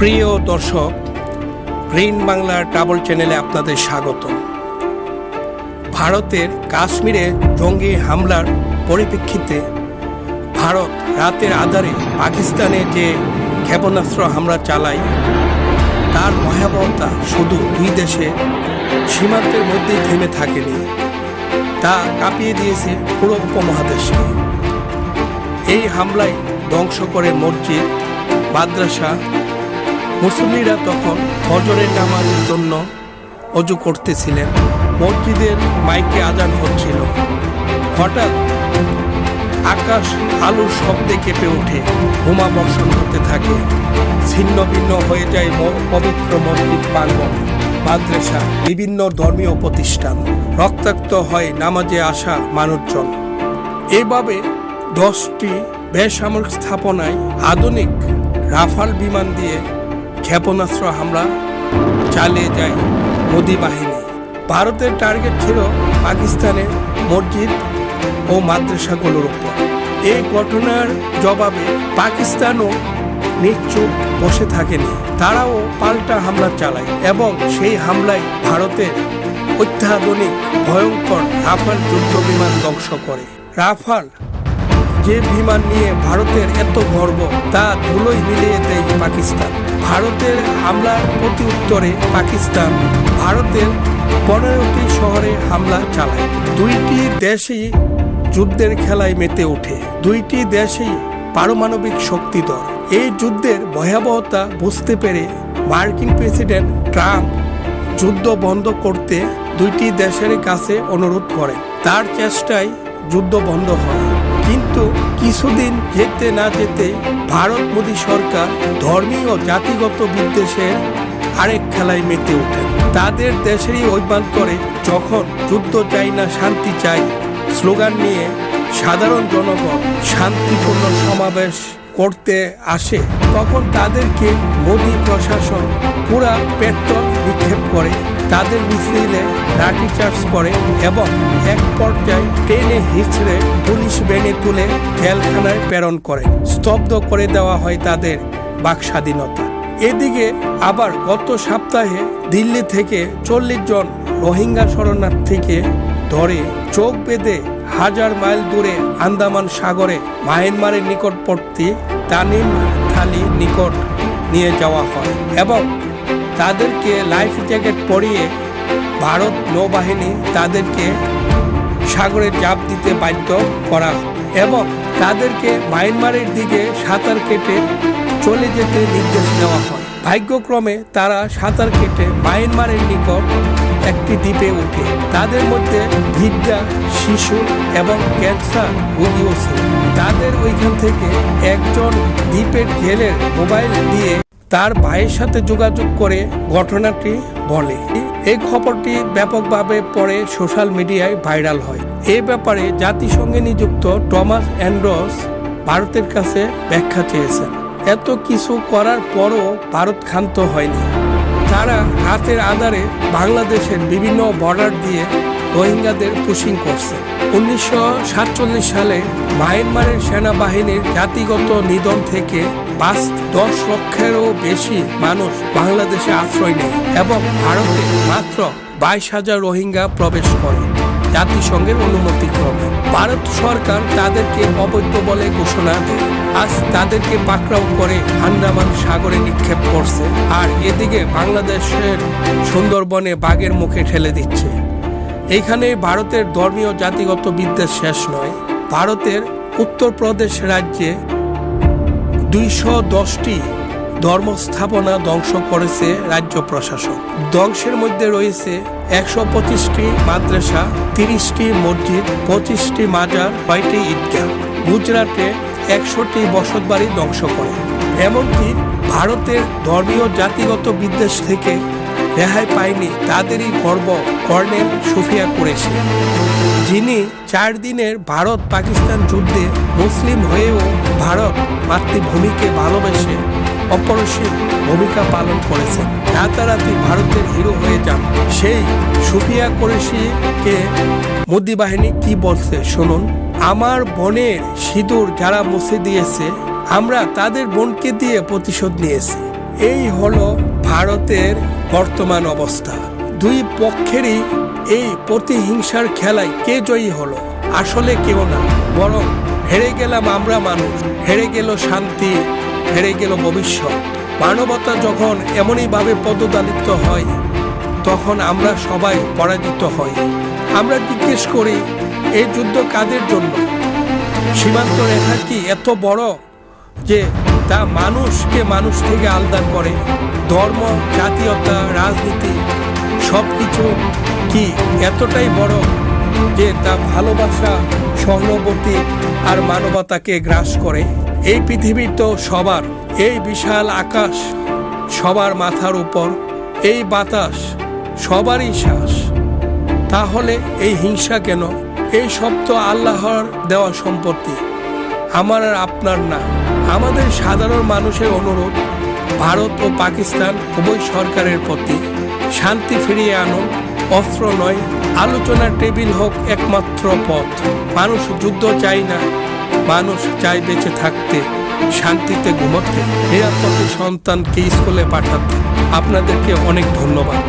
প্রিয় দর্শক, গ্রিন বাংলার ডাবল চ্যানেলে আপনাদের স্বাগত ভারতের কাশ্মীরে জঙ্গি হামলার পরিপ্রেক্ষিতে ভারত রাতের আধারে পাকিস্তানে যে ক্ষেপণাস্ত্র হামলা চালায়, তার ভয়াবহতা শুধু দুই দেশে সীমান্তের মধ্যেই থেমে থাকেনি, তা কাঁপিয়ে দিয়েছে পুরো উপমহাদেশকে। এই হামলায় ধ্বংস করে মসজিদ, মাদ্রাসা মুসল্লিরা তখন ফজরের নামাজের জন্য অজু করতেছিলেন। মসজিদের মাইকে আজান হচ্ছিল। হঠাৎ আকাশ আলুর শব্দে কেঁপে ওঠে। বোমা বর্ষণ হতে থাকে। ছিন্ন ভিন্ন হয়ে যায় পবিত্র মসজিদ প্রাঙ্গণ, মাদ্রাসা, বিভিন্ন ধর্মীয় প্রতিষ্ঠান। রক্তাক্ত হয় নামাজে আসা মানুষজন। এভাবে দশটি বেসামরিক স্থাপনায় আধুনিক রাফাল বিমান দিয়ে ক্ষেপণাস্ত্র হামলা চালিয়ে যায় মোদি বাহিনী। ভারতের টার্গেট ছিল পাকিস্তানের মসজিদ ও মাদ্রাসাগুলোর উপর। এই ঘটনার জবাবে পাকিস্তানও নিশ্চুপ বসে থাকেনি। তারাও পাল্টা হামলা চালায় এবং সেই হামলায় ভারতের অত্যাধুনিক ভয়ঙ্কর রাফাল যুদ্ধ বিমান ধ্বংস করে। রাফাল যে বিমান নিয়ে ভারতের এত গর্ব, তা ধুলোই মিলিয়ে দেয় পাকিস্তান। ভারতের হামলার প্রতি উত্তরে পাকিস্তান, ভারতের পনেরোটি শহরে হামলা চালায়। দুইটি দেশই যুদ্ধের খেলায় মেতে ওঠে। দুইটি দেশই পারমাণবিক শক্তিধর এই যুদ্ধের ভয়াবহতা বুঝতে পেরে মার্কিন প্রেসিডেন্ট ট্রাম্প যুদ্ধ বন্ধ করতে দুইটি দেশের কাছে অনুরোধ করেন। তার চেষ্টায় যুদ্ধ বন্ধ হয়। কিন্তু কিছুদিন যেতে না যেতে ভারত মোদী সরকার ধর্মীয় জাতিগত বিদ্বেষের আরেক খেলায় মেতে ওঠেন। তাদের দেশেরই অভিমান করে যখন যুদ্ধ চাই না, শান্তি চাই, স্লোগান নিয়ে সাধারণ জনগণ শান্তিপূর্ণ সমাবেশ করতে আসে, তখন তাদেরকে মোদী প্রশাসন পুরা পেট্রোল নিক্ষেপ করে। তাদের মিছিলে লাঠিচার্জ করে এবং এক পর্যায়ে ট্রেনে হিচড়ে পুলিশ বেনে তুলে জেলখানায় প্রেরণ করে। স্তব্ধ করে দেওয়া হয় তাদের বাক স্বাধীনতা এদিকে আবার গত সপ্তাহে দিল্লি থেকে চল্লিশ জন রোহিঙ্গা শরণার্থীকে ধরে চোখ বেঁধে হাজার মাইল দূরে আন্দামান সাগরে মায়ানমারের নিকটবর্তী তানিম থালি নিকট নিয়ে যাওয়া হয় এবং তাদেরকে লাইফ জ্যাকেট পরিয়ে ভারত নৌবাহিনী তাদেরকে সাগরে চাপ দিতে বাধ্য করা এবং তাদেরকে মায়ানমারের দিকে সাঁতার কেটে চলে যেতে নির্দেশ দেওয়া হয়। ভাগ্যক্রমে তারা সাঁতার কেটে মায়ানমারের নিকট একটি দ্বীপে ওঠে তাদের মধ্যে বৃদ্ধা, শিশু এবং ক্যান্সার রোগীও ছিল। তাদের ওইখান থেকে একজন দ্বীপের জেলের মোবাইল দিয়ে তার ভাইয়ের সাথে যোগাযোগ করে ঘটনাটি বলে। এই খবরটি ব্যাপকভাবে পরে সোশ্যাল মিডিয়ায় ভাইরাল হয়। এ ব্যাপারে জাতিসংঘে নিযুক্ত টমাস অ্যান্ড্রস ভারতের কাছে ব্যাখ্যা চেয়েছেন। এত কিছু করার পরও ভারত ক্ষান্ত হয়নি। তারা রাতের আধারে বাংলাদেশের বিভিন্ন বর্ডার দিয়ে রোহিঙ্গাদের পুশিং করছে। উনিশশো সাতচল্লিশ সালে মায়ানমারের সেনাবাহিনীর জাতিগত নিধন থেকে পাঁচ দশ লক্ষেরও বেশি মানুষ বাংলাদেশে আশ্রয় নেয় এবং ভারতে মাত্র বাইশ হাজার রোহিঙ্গা প্রবেশ করে জাতিসংঘের অনুমতি ক্রমে। ভারত সরকার তাদেরকে অবৈধ বলে ঘোষণা দেয়। আজ তাদেরকে পাকড়াও করে আন্দামান সাগরে নিক্ষেপ করছে। আর এদিকে বাংলাদেশের সুন্দরবনে বাঘের মুখে ঠেলে দিচ্ছে। এইখানে ভারতের ধর্মীয় জাতিগত বিদ্বেষ শেষ নয়। ভারতের উত্তরপ্রদেশ রাজ্যে দুইশো দশটি ধর্মস্থাপনা ধ্বংস করেছে রাজ্য প্রশাসন। ধ্বংসের মধ্যে রয়েছে একশো পঁচিশটি মাদ্রাসা, তিরিশটি মসজিদ, পঁচিশটি মাজার, ছয়টি ঈদগাহ। গুজরাটে একশোটি বসতবাড়ি ধ্বংস করে। এমনকি ভারতের ধর্মীয় জাতিগত বিদ্বেষ থেকে রেহাই পায়নি তাদেরই গর্ব কর্নেল সুফিয়া করেছে যিনি চার দিনের ভারত পাকিস্তান যুদ্ধে মুসলিম হয়েও ভারত মাতৃভূমিকে ভালোবেসে অপরিসীম ভূমিকা পালন করেছেন। রাতারাতি ভারতের হিরো হয়ে যান সেই সুফিয়া কোরেশিকে। মোদি বাহিনী কি বলছে শুনুন, আমার বোনের সিঁদুর যারা মুছে দিয়েছে, আমরা তাদের বোনকে দিয়ে প্রতিশোধ নিয়েছি। এই হলো ভারতের বর্তমান অবস্থা। দুই পক্ষেরই এই প্রতিহিংসার খেলায় কে জয়ী হলো? আসলে কেউ না, বরং হেরে গেলাম আমরা মানুষ। হেরে গেল শান্তি, হেরে গেল ভবিষ্যৎ। মানবতা যখন এমনইভাবে পদদালিত হয়, তখন আমরা সবাই পরাজিত হই। আমরা জিজ্ঞেস করি এই যুদ্ধ কাদের জন্য? সীমান্ত রেখা কি এত বড় যে তা মানুষকে মানুষ থেকে আলাদা করে? ধর্ম, জাতীয়তা, রাজনীতি সব কিছু কি এতটাই বড় যে তা ভালোবাসা, সহানুভূতি আর মানবতাকে গ্রাস করে? এই পৃথিবী তো সবার, এই বিশাল আকাশ সবার মাথার উপর, এই বাতাস সবারই শ্বাস। তাহলে এই হিংসা কেন? এই সব তো আল্লাহর দেওয়া সম্পত্তি। আমার আর আপনার না। আমাদের সাধারণ মানুষের অনুরোধ ভারত ও পাকিস্তান উভয় সরকারের প্রতি। শান্তি ফিরিয়ে আনুন, অস্ত্র নয়, আলোচনার টেবিল হোক একমাত্র পথ। মানুষ যুদ্ধ চাই না, মানুষ চাই বেঁচে থাকতে, শান্তিতে ঘুমোতে। নিরাপদে সন্তানকে স্কুলে পাঠাতে। আপনাদেরকে অনেক ধন্যবাদ।